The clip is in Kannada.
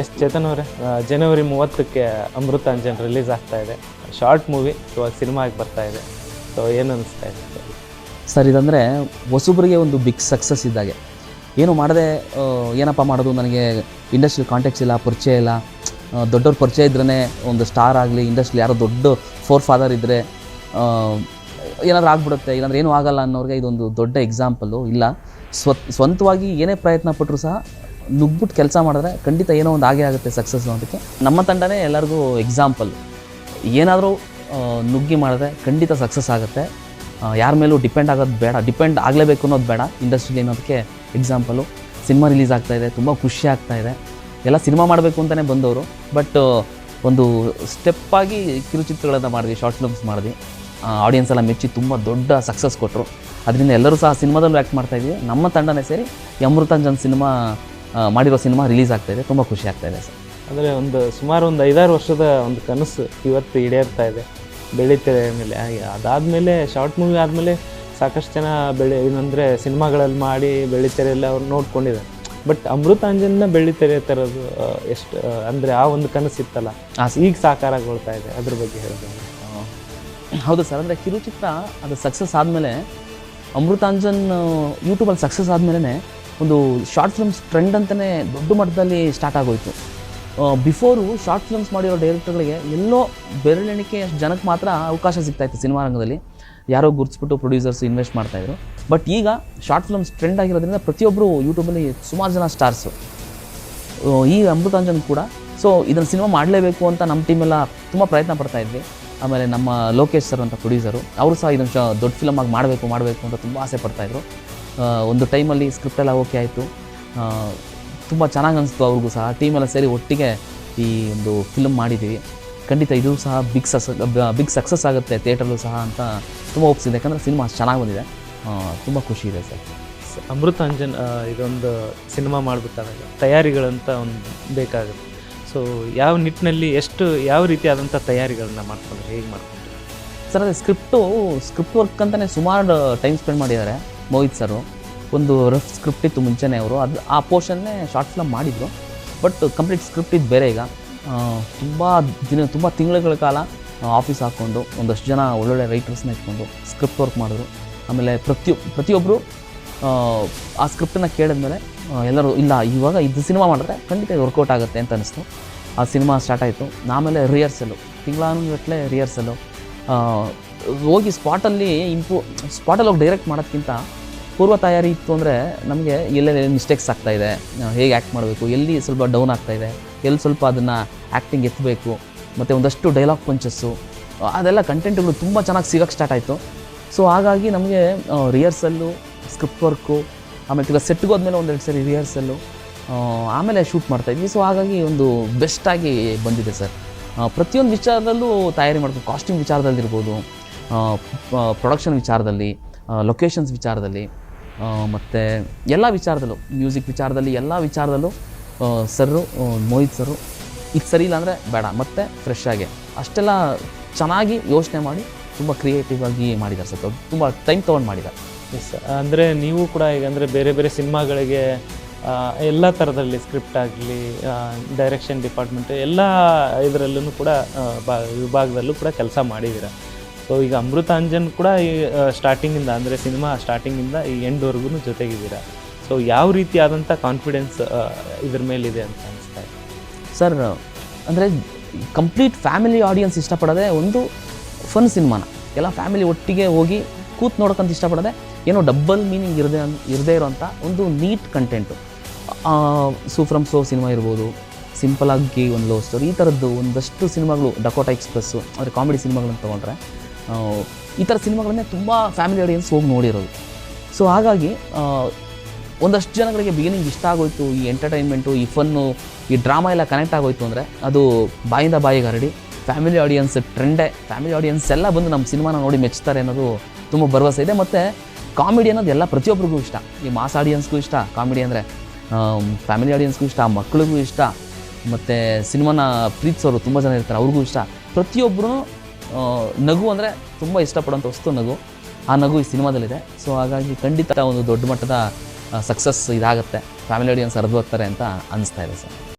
ಎಸ್, ಚೇತನ್ ಅವರೇ. ಜನವರಿ ಮೂವತ್ತಕ್ಕೆ ಅಮೃತಾಂಜನ್ ರಿಲೀಸ್ ಆಗ್ತಾ ಇದೆ. ಶಾರ್ಟ್ ಮೂವಿ ಇವಾಗ ಸಿನಿಮಾ ಆಗಿ ಬರ್ತಾ ಇದೆ. ಸೊ ಏನು ಅನಿಸ್ತಾ ಇದೆ? ಸರ್, ಇದಂದರೆ ಹೊಸಬ್ರಿಗೆ ಒಂದು ಬಿಗ್ ಸಕ್ಸಸ್ ಇದ್ದಾಗೆ. ಏನು ಮಾಡದೆ ಏನಪ್ಪ ಮಾಡೋದು ನನಗೆ ಇಂಡಸ್ಟ್ರಿ ಕಾಂಟ್ಯಾಕ್ಟ್ಸ್ ಇಲ್ಲ, ಪರಿಚಯ ಇಲ್ಲ. ದೊಡ್ಡವ್ರ ಪರಿಚಯ ಇದ್ರೇ ಒಂದು ಸ್ಟಾರ್ ಆಗಲಿ ಇಂಡಸ್ಟ್ರಿ ಯಾರೋ ದೊಡ್ಡ ಫೋರ್ ಫಾದರ್ ಇದ್ದರೆ ಏನಾದರೂ ಆಗ್ಬಿಡುತ್ತೆ, ಇಲ್ಲಾಂದ್ರೆ ಏನೂ ಆಗಲ್ಲ ಅನ್ನೋರಿಗೆ ಇದೊಂದು ದೊಡ್ಡ ಎಕ್ಸಾಂಪಲ್ಲು ಇಲ್ಲ, ಸ್ವ, ಸ್ವಂತವಾಗಿ ಏನೇ ಪ್ರಯತ್ನ ಪಟ್ಟರು ಸಹ ನುಗ್ಬಿಟ್ಟು ಕೆಲಸ ಮಾಡಿದ್ರೆ ಖಂಡಿತ ಏನೋ ಒಂದು ಆಗೇ ಆಗುತ್ತೆ ಸಕ್ಸಸ್ ಅನ್ನೋದಕ್ಕೆ. ನಮ್ಮ ತಂಡನೇ ಎಲ್ಲರಿಗೂ ಎಕ್ಸಾಂಪಲ್ ಏನಾದರೂ ನುಗ್ಗಿ ಮಾಡಿದ್ರೆ ಖಂಡಿತ ಸಕ್ಸಸ್ ಆಗುತ್ತೆ. ಯಾರ ಮೇಲೂ ಡಿಪೆಂಡ್ ಆಗೋದು ಬೇಡ. ಡಿಪೆಂಡ್ ಆಗಲೇಬೇಕು ಅನ್ನೋದು ಬೇಡ ಇಂಡಸ್ಟ್ರಿಲಿ ಅನ್ನೋದಕ್ಕೆ ಎಕ್ಸಾಂಪಲು ಸಿನಿಮಾ ರಿಲೀಸ್ ಇದೆ, ತುಂಬ ಖುಷಿ ಆಗ್ತಾ ಇದೆ. ಎಲ್ಲ ಸಿನಿಮಾ ಮಾಡಬೇಕು ಅಂತಲೇ ಬಂದವರು. ಬಟ್ ಒಂದು ಸ್ಟೆಪ್ಪಾಗಿ ಕಿರುಚಿತ್ರಗಳನ್ನು ಮಾಡಿದ್ವಿ ಶಾರ್ಟ್ ಫಿಲ್ಮ್ಸ್ ಮಾಡಿದ್ವಿ ಆಡಿಯನ್ಸ್ ಎಲ್ಲ ಮೆಚ್ಚಿ ತುಂಬ ದೊಡ್ಡ ಸಕ್ಸಸ್ ಕೊಟ್ಟರು ಅದರಿಂದ ಎಲ್ಲರೂ ಸಹ ಸಿನಿಮಾದಲ್ಲೂ ಆ್ಯಕ್ಟ್ ಮಾಡ್ತಾ ಇದ್ದೀವಿ ನಮ್ಮ ತಂಡನೇ ಸೇರಿ ಅಮೃತಾಂಜನ್ ಸಿನಿಮಾ ಮಾಡಿರೋ ಸಿನಿಮಾ ರಿಲೀಸ್ ಆಗ್ತಾ ಇದೆ ತುಂಬ ಖುಷಿ ಆಗ್ತಾ ಇದೆ ಸರ್. ಅಂದರೆ ಒಂದು ಸುಮಾರು ಒಂದು ಐದಾರು ವರ್ಷದ ಒಂದು ಕನಸು ಇವತ್ತು ಈಡೇರ್ತಾ ಇದೆ ಬೆಳೀತಿದೆ ಮೇಲೆ ಅದಾದಮೇಲೆ ಶಾರ್ಟ್ ಮೂವಿ ಆದಮೇಲೆ ಸಾಕಷ್ಟು ಜನ ಬೆಳೆ ಏನಂದರೆ ಸಿನಿಮಾಗಳಲ್ಲಿ ಮಾಡಿ ಬೆಳೀತಾರೆ ಎಲ್ಲ ಅವ್ರು ನೋಡ್ಕೊಂಡಿದ್ದಾರೆ. ಬಟ್ ಅಮೃತಾಂಜನ್ನ ಬೆಳಿತಾರೆ ತರೋದು ಎಷ್ಟು ಅಂದರೆ ಆ ಒಂದು ಕನಸು ಇತ್ತಲ್ಲ ಈಗ ಸಾಕಾರಗೊಳ್ತಾ ಇದೆ ಅದ್ರ ಬಗ್ಗೆ ಹೇಳಿದ್ರೆ ಹೌದು ಸರ್ ಅಂದರೆ ಕಿರುಚಿತ್ರ ಅದು ಸಕ್ಸಸ್ ಆದಮೇಲೆ ಅಮೃತಾಂಜನ್ ಯೂಟ್ಯೂಬಲ್ಲಿ ಸಕ್ಸಸ್ ಆದಮೇಲೆ ಒಂದು ಶಾರ್ಟ್ ಫಿಲ್ಮ್ಸ್ ಟ್ರೆಂಡ್ ಅಂತಲೇ ದೊಡ್ಡ ಮಟ್ಟದಲ್ಲಿ ಸ್ಟಾರ್ಟ್ ಆಗೋಯಿತು. ಬಿಫೋರು ಶಾರ್ಟ್ ಫಿಲ್ಮ್ಸ್ ಮಾಡಿರೋ ಡೈರೆಕ್ಟರ್ಗಳಿಗೆ ಎಲ್ಲೋ ಬೆರಳೆಣಿಕೆ ಜನಕ್ಕೆ ಮಾತ್ರ ಅವಕಾಶ ಸಿಗ್ತಾಯಿತ್ತು ಸಿನಿಮಾ ರಂಗದಲ್ಲಿ. ಯಾರೋ ಗುರುತಿಸ್ಬಿಟ್ಟು ಪ್ರೊಡ್ಯೂಸರ್ಸ್ ಇನ್ವೆಸ್ಟ್ ಮಾಡ್ತಾಯಿದ್ರು ಬಟ್ ಈಗ ಶಾರ್ಟ್ ಫಿಲ್ಮ್ಸ್ ಟ್ರೆಂಡ್ ಆಗಿರೋದ್ರಿಂದ ಪ್ರತಿಯೊಬ್ಬರು ಯೂಟ್ಯೂಬಲ್ಲಿ ಸುಮಾರು ಜನ ಸ್ಟಾರ್ಸು ಈ ಅಮೃತಾಂಜನ್ ಕೂಡ. ಸೊ ಇದನ್ನು ಸಿನಿಮಾ ಮಾಡಲೇಬೇಕು ಅಂತ ನಮ್ಮ ಟೀಮೆಲ್ಲ ತುಂಬ ಪ್ರಯತ್ನ ಪಡ್ತಾಯಿದ್ವಿ ಆಮೇಲೆ ನಮ್ಮ ಲೋಕೇಶ್ ಸರ್ ಅಂತ ಪ್ರೊಡ್ಯೂಸರು ಅವರು ಸಹ ಇದನ್ನು ದೊಡ್ಡ ಫಿಲಮ್ ಆಗಿ ಮಾಡಬೇಕು ಮಾಡಬೇಕು ಅಂತ ತುಂಬ ಆಸೆ ಪಡ್ತಾಯಿದ್ರು ಒಂದು ಟೈಮಲ್ಲಿ ಸ್ಕ್ರಿಪ್ಟ್ ಎಲ್ಲ ಓಕೆ ಆಯಿತು. ತುಂಬ ಚೆನ್ನಾಗಿ ಅನಿಸ್ತು ಅವ್ರಿಗೂ ಸಹ. ಟೀಮೆಲ್ಲ ಸೇರಿ ಒಟ್ಟಿಗೆ ಈ ಒಂದು ಫಿಲ್ಮ್ ಮಾಡಿದ್ದೀವಿ. ಖಂಡಿತ ಇದು ಸಹ ಬಿಗ್ ಸಸ್ ಬಿಗ್ ಸಕ್ಸಸ್ ಆಗುತ್ತೆ ಥಿಯೇಟ್ರಲ್ಲೂ ಸಹ ಅಂತ ತುಂಬ ಒಪ್ಸಿದೆ ಯಾಕಂದರೆ ಸಿನಿಮಾ ಅಷ್ಟು ಚೆನ್ನಾಗಿ ಬಂದಿದೆ. ತುಂಬ ಖುಷಿ ಇದೆ ಸರ್. ಅಮೃತ ಅಂಜನ್ ಇದೊಂದು ಸಿನಿಮಾ ಮಾಡಿಬಿಟ್ಟಾಗ ತಯಾರಿಗಳಂತ ಒಂದು ಬೇಕಾಗುತ್ತೆ. ಸೊ ಯಾವ ನಿಟ್ಟಿನಲ್ಲಿ ಎಷ್ಟು ಯಾವ ರೀತಿಯಾದಂಥ ತಯಾರಿಗಳನ್ನ ಮಾಡ್ಕೊಂಡ್ರೆ ಹೇಗೆ ಮಾಡ್ಕೊಂಡ್ರೆ? ಸರ್ ಅದೇ ಸ್ಕ್ರಿಪ್ಟು ಸ್ಕ್ರಿಪ್ಟ್ ವರ್ಕ್ ಅಂತಲೇ ಸುಮಾರು ಟೈಮ್ ಸ್ಪೆಂಡ್ ಮಾಡಿದ್ದಾರೆ. ಮೋಹಿತ್ ಸರು ಒಂದು ರಫ್ ಸ್ಕ್ರಿಪ್ಟ್ ಇತ್ತು ಮುಂಚೆನೇ ಅವರು. ಅದು ಆ ಪೋರ್ಷನ್ನೇ ಶಾರ್ಟ್ ಫಿಲಮ್ ಮಾಡಿದ್ರು. ಬಟ್ ಕಂಪ್ಲೀಟ್ ಸ್ಕ್ರಿಪ್ಟ್ ಇದು ಬೇರೆ ಈಗ. ತುಂಬ ದಿನ, ತುಂಬ ತಿಂಗಳುಗಳ ಕಾಲ ಆಫೀಸ್ ಹಾಕ್ಕೊಂಡು, ಒಂದಷ್ಟು ಜನ ಒಳ್ಳೊಳ್ಳೆ ರೈಟರ್ಸ್ನ ಇಟ್ಕೊಂಡು ಸ್ಕ್ರಿಪ್ಟ್ ವರ್ಕ್ ಮಾಡಿದ್ರು. ಆಮೇಲೆ ಪ್ರತಿ ಪ್ರತಿಯೊಬ್ಬರು ಆ ಸ್ಕ್ರಿಪ್ಟನ್ನು ಕೇಳಿದ್ಮೇಲೆ ಎಲ್ಲರೂ, ಇಲ್ಲ, ಇವಾಗ ಇದು ಸಿನಿಮಾ ಮಾಡಿದ್ರೆ ಖಂಡಿತ ವರ್ಕೌಟ್ ಆಗುತ್ತೆ ಅಂತ ಅನಿಸ್ತು. ಆ ಸಿನಿಮಾ ಸ್ಟಾರ್ಟ್ ಆಯಿತು. ಆಮೇಲೆ ರಿಹರ್ಸಲು ತಿಂಗಳಾನುಗಟ್ಟಲೆ ರಿಹರ್ಸಲು ಹೋಗಿ ಸ್ಪಾಟಲ್ಲಿ ಇಂಪ್ರೂವ್ ಸ್ಪಾಟಲ್ಲಿ ಹೋಗಿ ಡೈರೆಕ್ಟ್ ಮಾಡೋದಕ್ಕಿಂತ ಪೂರ್ವ ತಯಾರಿ ಇತ್ತು ಅಂದರೆ ನಮಗೆ ಎಲ್ಲೆಲ್ಲಿ ಮಿಸ್ಟೇಕ್ಸ್ ಆಗ್ತಾ ಇದೆ ಹೇಗೆ ಆ್ಯಕ್ಟ್ ಮಾಡಬೇಕು, ಎಲ್ಲಿ ಸ್ವಲ್ಪ ಡೌನ್ ಆಗ್ತಾ ಇದೆ, ಎಲ್ಲಿ ಸ್ವಲ್ಪ ಅದನ್ನು ಆ್ಯಕ್ಟಿಂಗ್ ಎತ್ತಬೇಕು ಮತ್ತು ಒಂದಷ್ಟು ಡೈಲಾಗ್ ಪಂಚಸ್ಸು ಅದೆಲ್ಲ ಕಂಟೆಂಟ್ಗಳು ತುಂಬ ಚೆನ್ನಾಗಿ ಸಿಗೋಕ್ಕೆ ಸ್ಟಾರ್ಟ್ ಆಯಿತು. ಸೊ ಹಾಗಾಗಿ ನಮಗೆ ರಿಹರ್ಸಲ್ಲು ಸ್ಕ್ರಿಪ್ಟ್ ವರ್ಕು ಆಮೇಲೆ ಈಗ ಸೆಟ್ಗೆ ಹೋದ್ಮೇಲೆ ಒಂದೆರಡು ಸರಿ ರಿಹರ್ಸಲ್ಲು ಆಮೇಲೆ ಶೂಟ್ ಮಾಡ್ತಾಯಿದ್ವಿ ಸೊ ಹಾಗಾಗಿ ಒಂದು ಬೆಸ್ಟಾಗಿ ಬಂದಿದೆ ಸರ್. ಪ್ರತಿಯೊಂದು ವಿಚಾರದಲ್ಲೂ ತಯಾರಿ ಮಾಡ್ಬೇಕು. ಕಾಸ್ಟ್ಯೂಮ್ ವಿಚಾರದಲ್ಲಿರ್ಬೋದು ಪ್ರೊಡಕ್ಷನ್ ವಿಚಾರದಲ್ಲಿ ಲೊಕೇಶನ್ಸ್ ವಿಚಾರದಲ್ಲಿ. ಮತ್ತು ಎಲ್ಲ ವಿಚಾರದಲ್ಲೂ ಮ್ಯೂಸಿಕ್ ವಿಚಾರದಲ್ಲಿ ಎಲ್ಲ ವಿಚಾರದಲ್ಲೂ ಸರ್ರು ಮೋಹಿತ್ ಸರು ಇದು ಸರಿ ಇಲ್ಲ ಅಂದರೆ ಬೇಡ, ಮತ್ತೆ ಫ್ರೆಶ್ ಆಗಿ. ಅಷ್ಟೆಲ್ಲ ಚೆನ್ನಾಗಿ ಯೋಚನೆ ಮಾಡಿ ತುಂಬ ಕ್ರಿಯೇಟಿವ್ ಆಗಿ ಮಾಡಿದ್ದಾರೆ ಸರ್. ತುಂಬ ಟೈಮ್ ತೊಗೊಂಡು ಮಾಡಿದ್ದಾರೆ. ಎಸ್ ಅಂದರೆ ನೀವು ಕೂಡ ಈಗ ಅಂದರೆ ಬೇರೆ ಬೇರೆ ಸಿನಿಮಾಗಳಿಗೆ ಎಲ್ಲ ಥರದಲ್ಲಿ ಸ್ಕ್ರಿಪ್ಟ್ ಆಗಲಿ ಡೈರೆಕ್ಷನ್ ಡಿಪಾರ್ಟ್ಮೆಂಟ್ ಎಲ್ಲ ಇದರಲ್ಲೂ ಕೂಡ ವಿಭಾಗದಲ್ಲೂ ಕೂಡ ಕೆಲಸ ಮಾಡಿದ್ದೀರ? ಸೊ ಈಗ ಅಮೃತಾಂಜನ್ ಕೂಡ ಈ ಸ್ಟಾರ್ಟಿಂಗಿಂದ ಅಂದರೆ ಸಿನಿಮಾ ಸ್ಟಾರ್ಟಿಂಗಿಂದ ಈ ಎಂಡ್ವರೆಗೂ ಜೊತೆಗಿದ್ದೀರಾ? ಸೊ ಯಾವ ರೀತಿಯಾದಂಥ ಕಾನ್ಫಿಡೆನ್ಸ್ ಇದ್ರ ಮೇಲಿದೆ ಅಂತ ಅನಿಸ್ತಾ ಇದೆ. ಸರ್ ಅಂದರೆ ಕಂಪ್ಲೀಟ್ ಫ್ಯಾಮಿಲಿ ಆಡಿಯನ್ಸ್ ಇಷ್ಟಪಡೋದೇ ಒಂದು ಫನ್ ಸಿನಿಮಾನ ಎಲ್ಲ ಫ್ಯಾಮಿಲಿ ಒಟ್ಟಿಗೆ ಹೋಗಿ ಕೂತ್ ನೋಡೋಕ್ಕಂತ ಇಷ್ಟಪಡೋದೆ ಏನೋ ಡಬ್ಬಲ್ ಮೀನಿಂಗ್ ಇರದೆ ಇರದೇ ಇರೋಂಥ ಒಂದು neat content Su from So cinema ಇರ್ಬೋದು ಸಿಂಪಲ್ ಆಗಿ ಒಂದು ಲವ್ ಸ್ಟೋರಿ ಈ ಥರದ್ದು ಒಂದಷ್ಟು ಸಿನಿಮಾಗಳು ಡಕೋಟಾ ಎಕ್ಸ್ಪ್ರೆಸ್ಸು ಅಂದರೆ ಕಾಮಿಡಿ ಸಿನಿಮಾಗಳನ್ನು ತೊಗೊಂಡ್ರೆ ಈ ಥರ ಸಿನಿಮಾಗಳನ್ನೇ ತುಂಬ ಫ್ಯಾಮಿಲಿ ಆಡಿಯನ್ಸ್ ಹೋಗಿ ನೋಡಿರೋದು. ಸೊ ಹಾಗಾಗಿ ಒಂದಷ್ಟು ಜನಗಳಿಗೆ ಬಿಗಿನಿಂಗ್ ಇಷ್ಟ ಆಗೋಯ್ತು, ಈ ಎಂಟರ್ಟೈನ್ಮೆಂಟು ಈ ಫನ್ನು ಈ ಡ್ರಾಮಾ ಎಲ್ಲ ಕನೆಕ್ಟ್ ಆಗೋಯ್ತು ಅಂದರೆ ಅದು ಬಾಯಿಂದ ಬಾಯಿಗೆ ಹರಡಿ. ಫ್ಯಾಮಿಲಿ ಆಡಿಯನ್ಸ್ ಟ್ರೆಂಡೇ ಫ್ಯಾಮಿಲಿ ಆಡಿಯನ್ಸ್ ಎಲ್ಲ ಬಂದು ನಮ್ಮ ಸಿನಿಮಾನ ನೋಡಿ ಮೆಚ್ತಾರೆ ಅನ್ನೋದು ತುಂಬ ಭರವಸೆ ಇದೆ. ಮತ್ತು ಕಾಮಿಡಿ ಅನ್ನೋದು ಎಲ್ಲ ಪ್ರತಿಯೊಬ್ಬರಿಗೂ ಇಷ್ಟ. ಈ ಮಾಸ್ ಆಡಿಯನ್ಸ್ಗೂ ಇಷ್ಟ. ಕಾಮಿಡಿ ಅಂದರೆ ಫ್ಯಾಮಿಲಿ ಆಡಿಯನ್ಸ್ಗೂ ಇಷ್ಟ ಮಕ್ಕಳಿಗೂ ಇಷ್ಟ. ಮತ್ತು ಸಿನಿಮಾನ ಪ್ರೀತಿಸೋರು ತುಂಬ ಜನ ಇರ್ತಾರೆ, ಅವ್ರಿಗೂ ಇಷ್ಟ. ಪ್ರತಿಯೊಬ್ಬರೂ ನಗು ಅಂದರೆ ತುಂಬ ಇಷ್ಟಪಡೋಂಥ ವಸ್ತು ನಗು. ಆ ನಗು ಈ ಸಿನಿಮಾದಲ್ಲಿದೆ. ಸೊ ಹಾಗಾಗಿ ಖಂಡಿತ ಒಂದು ದೊಡ್ಡ ಮಟ್ಟದ ಸಕ್ಸಸ್ ಇದಾಗುತ್ತೆ. ಫ್ಯಾಮಿಲಿ ಆಡಿಯನ್ಸ್ ಹರಿದು ಹೋಗ್ತಾರೆ ಅಂತ ಅನಿಸ್ತಾ ಇದೆ ಸರ್.